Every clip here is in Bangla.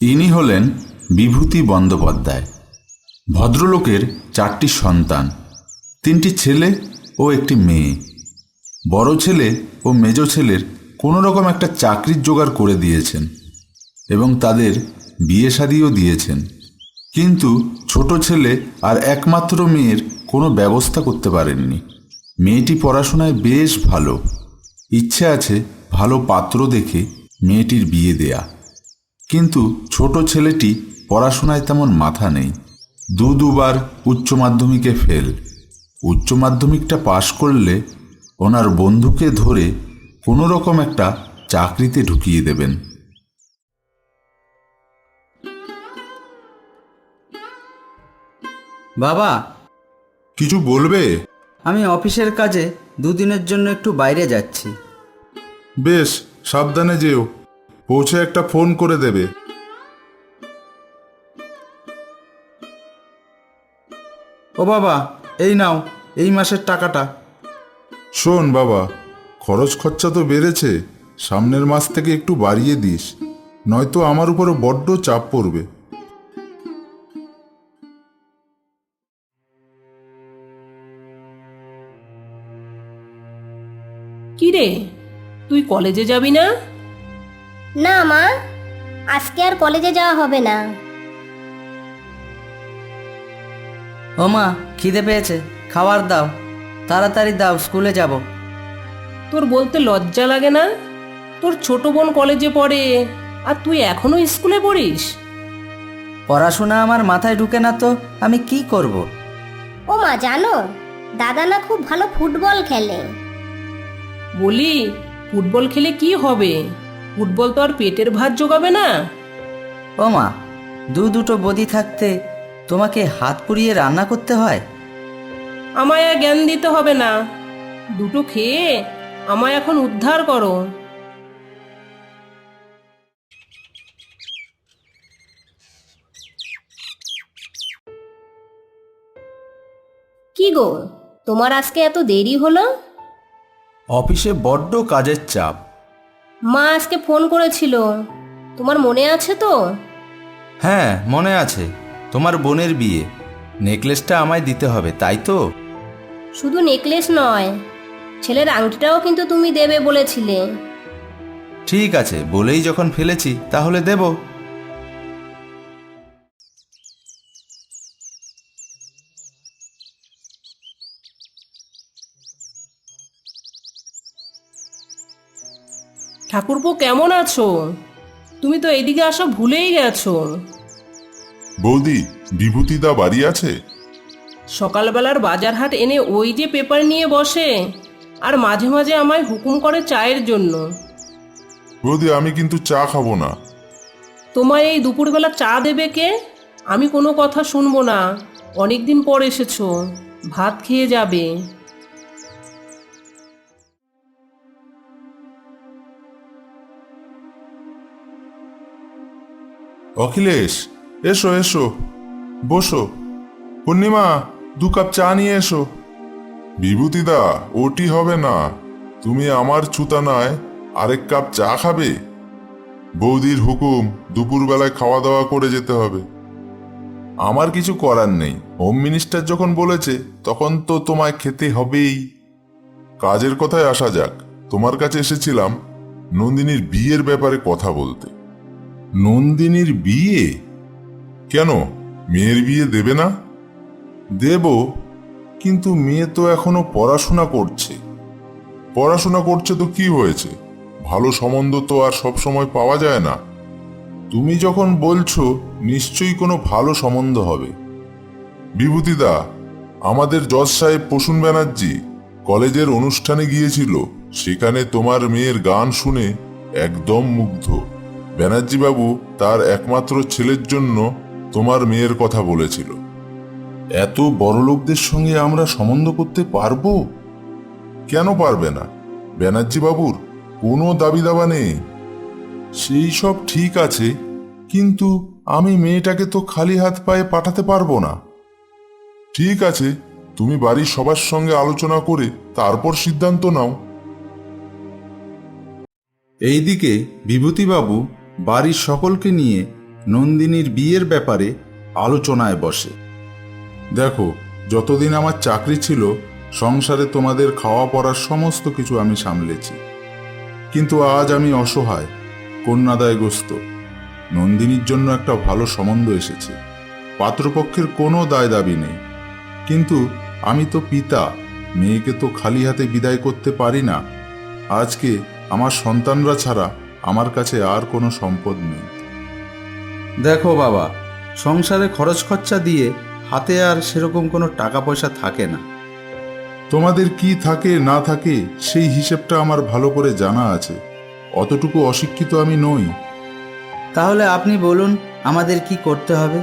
ইনি হলেন বিভূতি বন্দ্যোপাধ্যায়, ভদ্রলোকের চারটি সন্তান, তিনটি ছেলে ও একটি মেয়ে। বড় ছেলে ও মেজ ছেলের কোনো রকম একটা চাকরির জোগাড় করে দিয়েছেন এবং তাদের বিয়ে শাদিও দিয়েছেন। কিন্তু ছোট ছেলে আর একমাত্র মেয়ের কোনো ব্যবস্থা করতে পারেননি। মেয়েটি পড়াশোনায় বেশ ভালো। ইচ্ছে আছে ভালো পাত্র দেখে মেয়েটির বিয়ে দেয়া। কিন্তু ছোট ছেলেটি পড়াশোনায় তেমন মাথা নেই। দু দুবার উচ্চ মাধ্যমিকে ফেল। উচ্চ মাধ্যমিকটা পাশ করলে ওনার বন্ধুকে ধরে কোনো রকম একটা চাকরিতে ঢুকিয়ে দেবেন। বাবা। কিছু বলবে? আমি অফিসের কাজে দুদিনের জন্য একটু বাইরে যাচ্ছি। বেশ সাবধানে যেও। পৌঁছে একটা ফোন করে দেবে। ও বাবা এই নাও এই মাসের টাকাটা। শোন বাবা খরচ খরচা তো বেড়েছে সামনের মাস থেকে একটু বাড়িয়ে দিস নয়তো আমার উপরও বড্ড চাপ পড়বে। কি রে তুই কলেজে যাবি না? না মা আজকে আর কলেজে যাওয়া হবে না। ও মা খিদে পেয়েছে খাবার দাও তাড়াতাড়ি দাও স্কুলে যাব। তোর বলতে লজ্জা লাগে না? তোর ছোট বোন কলেজে পড়ে আর তুই এখনও স্কুলে পড়িস? পড়াশোনা আমার মাথায় ঢুকে না তো আমি কি করব। ও মা জানো দাদা না খুব ভালো ফুটবল খেলে। বলি ফুটবল খেলে কি হবে? ফুটবল তো আর পেটের ভাত জোগাবে না। ও মা দু দুটো বদি থাকতে তোমাকে হাত পুড়িয়ে রান্না করতে হয়? আমায় আর জ্ঞান দিতে হবে না। দুটো খেয়ে আমায় এখন উদ্ধার করো। কি গো তোমার আজকে এত দেরি হলো? অফিসে বড্ড কাজের চাপ। মা আজকে ফোন করেছিল। তোমার মনে আছে তো? হ্যাঁ মনে আছে। তোমার বোনের বিয়ে। নেকলেসটা আমায় দিতে হবে তাই তো? শুধু নেকলেস নয় ছেলের আংটিটাও কিন্তু তুমি দেবে বলেছিলে। ঠিক আছে বলেই যখন ফেলেছি তাহলে দেব। ঠাকুরপো কেমন আছো? তুমি তো এদিকে আসা ভুলেই গেছো। বৌদি বিভূতিদা বাড়ি আছে? সকালবেলার বাজার হাট এনে ওই যে পেপার নিয়ে বসে আর মাঝে মাঝে আমায় হুকুম করে চায়ের জন্য। বৌদি আমি কিন্তু চা খাব না। তোমায় এই দুপুরবেলা চা দেবে কে? আমি কোনো কথা শুনব না। অনেক দিন পর এসেছ। ভাত খেয়ে যাবে। অখিলেশ, এসো এসো, বসো। পূর্ণিমা, দু কাপ চা নিয়ে এসো। বিভূতিদা, ওটি হবে না, তুমি আমার ছুতানায় আরেক কাপ চা খাবে? বৌদির হুকুম, দুপুরবেলায় খাওয়া দাওয়া করে যেতে হবে। আমার কিছু করার নেই। হোম মিনিস্টার যখন বলেছে, তখন তো তোমায় খেতে হবেই। কাজের কথায় আসা যাক। তোমার কাছে এসেছিলাম নন্দিনীর বিয়ের ব্যাপারে কথা বলতে। নন্দিনীর বিয়ে? কেন? মেয়ের বিয়ে দেবে না? দেব, কিন্তু মেয়ে তো এখনও পড়াশোনা করছে। পড়াশোনা করছে তো কি হয়েছে? ভালো সম্বন্ধ তো আর সব সময় পাওয়া যায় না। তুমি যখন বলছো, নিশ্চয়ই কোনো ভালো সম্বন্ধ হবে। বিভূতিদা, আমাদের জজ সাহেব প্রসূন ব্যানার্জি কলেজের অনুষ্ঠানে গিয়েছিল। সেখানে তোমার মেয়ের গান শুনে একদম মুগ্ধ। ব্যানার্জি বাবু তার একমাত্র ছেলের জন্য তোমার মেয়ের কথা বলেছিল। এত বড় লোকদের সঙ্গে আমরা সম্বন্ধ করতে পারব? কেন পারবে না? ব্যানার্জি বাবুর কোনো দাবি দাবা নেই। সেই সব ঠিক আছে, কিন্তু আমি মেয়েটাকে তো খালি হাত পায়ে পাঠাতে পারব না। ঠিক আছে, তুমি বাড়ির সবার সঙ্গে আলোচনা করে তারপর সিদ্ধান্ত নাও। এইদিকে বিভূতিবাবু বাড়ির সকলকে নিয়ে নন্দিনীর বিয়ের ব্যাপারে আলোচনায় বসে। দেখো, যতদিন আমার চাকরি ছিল, সংসারে তোমাদের খাওয়া পড়ার সমস্ত কিছু আমি সামলেছি। কিন্তু আজ আমি অসহায়, কন্যাদায়গ্রস্ত। নন্দিনীর জন্য একটা ভালো সম্বন্ধ এসেছে। পাত্রপক্ষের কোনো দায় দাবি নেই। কিন্তু আমি তো পিতা, মেয়েকে তো খালি হাতে বিদায় করতে পারি না। আজকে আমার সন্তানরা ছাড়া আমার কাছে আর কোনো সম্পদ নেই। দেখো বাবা সংসারে খরচ খরচা দিয়ে হাতে আর সেরকম কোনো টাকা পয়সা থাকে না। তোমাদের কি থাকে না থাকে সেই হিসেবটা আমার ভালো করে জানা আছে। অতটুকু অশিক্ষিত আমি নই। তাহলে আপনি বলুন আমাদের কি করতে হবে?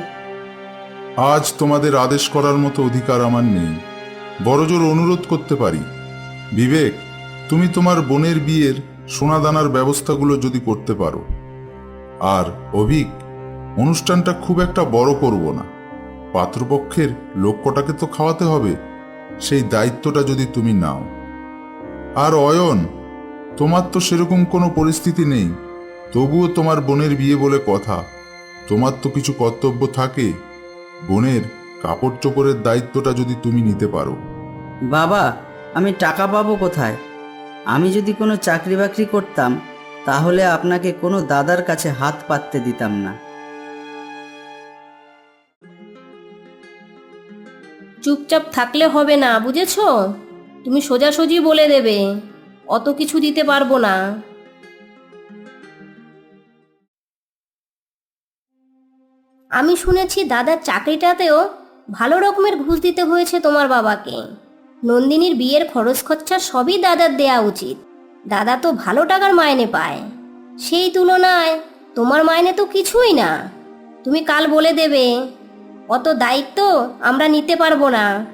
আজ তোমাদের আদেশ করার মতো অধিকার আমার নেই। বড়জোর অনুরোধ করতে পারি। বিবেক তুমি তোমার বোনের বিয়ের সোনাদানার ব্যবস্থাগুলো যদি করতে পারো। আর অভিক, অনুষ্ঠানটা খুব একটা বড় করব না। পাত্রপক্ষের লক্ষ্যটাকে তো খাওয়াতে হবে, সেই দায়িত্বটা যদি তুমি নাও। আর অয়ন, তোমার তো সেরকম কোনো পরিস্থিতি নেই। তবুও তোমার বোনের বিয়ে বলে কথা। তোমার তো কিছু কর্তব্য থাকে। বোনের কাপড় চোপড়ের দায়িত্বটা যদি তুমি নিতে পারো। বাবা, আমি টাকা পাবো কোথায়? আমি যদি কোনো চাকরি বাকরি করতাম, তাহলে আপনাকে কোনো দাদার কাছে হাত পাততে দিতাম না। চুপচাপ থাকলে হবে না, বুঝেছ? তুমি সোজাসুজি বলে দেবে, অত কিছু দিতে পারব না। আমি শুনেছি দাদার চাকরিটাতেও ভালো রকমের ঘুষ দিতে হয়েছে তোমার বাবাকে। নন্দিনীর বিয়ের খরচ খরচা সবই দাদার দেয়া উচিত। দাদা তো ভালো টাকার মাইনে পায়। সেই তুলনায় তোমার মাইনে তো কিছুই না। তুমি কাল বলে দেবে, অত দায়িত্ব আমরা নিতে পারব না।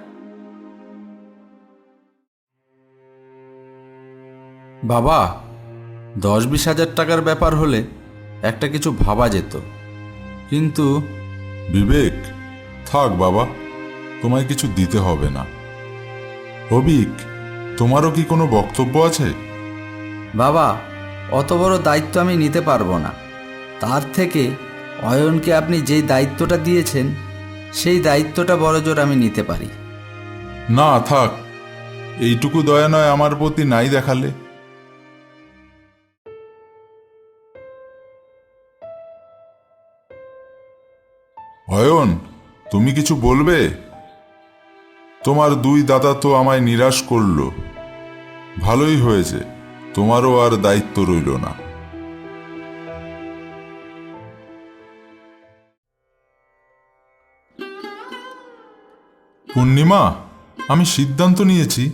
বাবা দশ বিশ হাজার টাকার ব্যাপার হলে একটা কিছু ভাবা যেত। কিন্তু, বিবেক, থাক বাবা, তোমায় কিছু দিতে হবে না। অবিক তোমারও কি কোনো বক্তব্য আছে? বাবা অত বড় দায়িত্ব আমি নিতে পারব না। তার থেকে অয়নকে আপনি যেই দায়িত্বটা দিয়েছেন সেই দায়িত্বটা বড়জোর আমি নিতে পারি। না থাক। এইটুকু দয়া নয় আমার প্রতি নাই দেখালে। অয়ন তুমি কিছু বলবে? তোমার দুই দাদা তো আমায় নিরাশ করল। ভালোই হয়েছে তোমারও আর দায়িত্ব রইল না। পূর্ণিমা আমি সিদ্ধান্ত নিয়েছি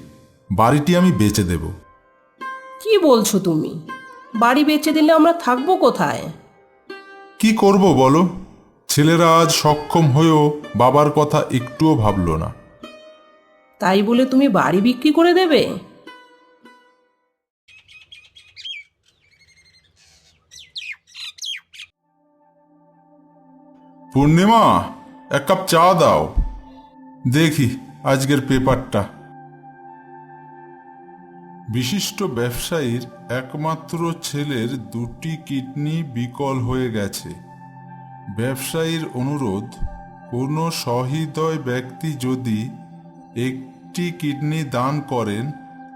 বাড়িটি আমি বেচে দেব। কি বলছো তুমি? বাড়ি বেচে দিলে আমরা থাকব কোথায়? কি করব বলো? ছেলেরা আজ সক্ষম হয়েও বাবার কথা একটুও ভাবল না। তাই বলে তুমি বাড়ি বিক্রি করে দেবে? পূর্ণিমা, এক কাপ চা দাও। দেখি আজকের পেপারটা। বিশিষ্ট ব্যবসায়ীর একমাত্র ছেলের দুটি কিডনি বিকল হয়ে গেছে। ব্যবসায়ীর অনুরোধ, কোনো সহৃদয় ব্যক্তি যদি একটি কিডনি দান করেন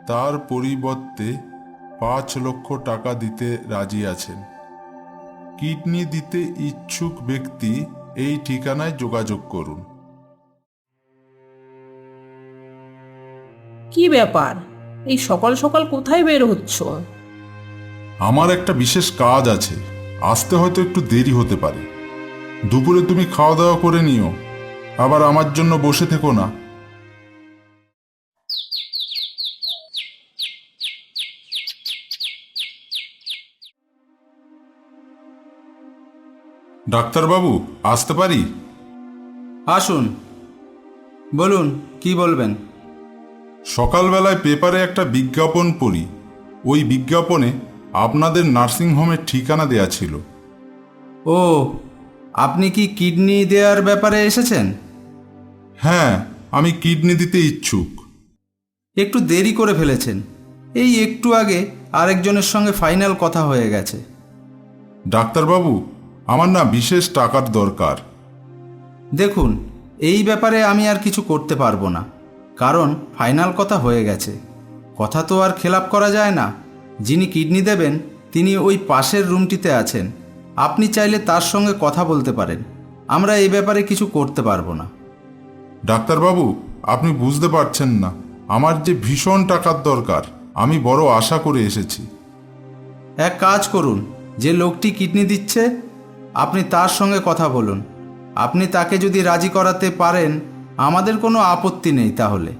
তার পরিবর্তে পাঁচ লক্ষ টাকা দিতে রাজি আছেন। কিডনি দিতে ইচ্ছুক ব্যক্তি এই ঠিকানায় যোগাযোগ করুন। কি ব্যাপার? এই সকাল সকাল কোথায় বের হচ্ছ? আমার একটা বিশেষ কাজ আছে। আসতে হয়তো একটু দেরি হতে পারে। দুপুরে তুমি খাওয়া দাওয়া করে নিও। আবার আমার জন্য বসে থেকো না। ডাক্তারবাবু আসতে পারি? আসুন। বলুন কি বলবেন? সকালবেলায় পেপারে একটা বিজ্ঞাপন পড়ি। ওই বিজ্ঞাপনে আপনাদের নার্সিংহোমের ঠিকানা দেয়া ছিল। ও আপনি কি কিডনি দেওয়ার ব্যাপারে এসেছেন? হ্যাঁ আমি কিডনি দিতে ইচ্ছুক। একটু দেরি করে ফেলেছেন। এই একটু আগে আরেকজনের সঙ্গে ফাইনাল কথা হয়ে গেছে। ডাক্তারবাবু আমার না বিশেষ টাকার দরকার। দেখুন এই ব্যাপারে আমি আর কিছু করতে পারব না কারণ ফাইনাল কথা হয়ে গেছে। কথা তো আর খেলাপ করা যায় না। যিনি কিডনি দেবেন তিনি ওই পাশের রুমটিতে আছেন। আপনি চাইলে তার সঙ্গে কথা বলতে পারেন। আমরা এই ব্যাপারে কিছু করতে পারব না। ডাক্তারবাবু আপনি বুঝতে পারছেন না। আমার যে ভীষণ টাকার দরকার আমি বড় আশা করে এসেছি। এক কাজ করুন যে লোকটি কিডনি দিচ্ছে আপনি তার সঙ্গে কথা বলুন। আপনি তাকে যদি রাজি করাতে পারেন আমাদের কোনো আপত্তি নেই তাহলে।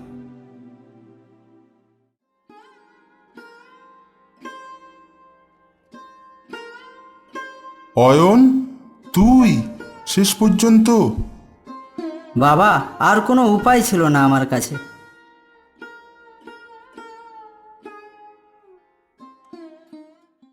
অয়ন তুই? শেষ পর্যন্ত? বাবা আর কোনো উপায় ছিল না আমার কাছে।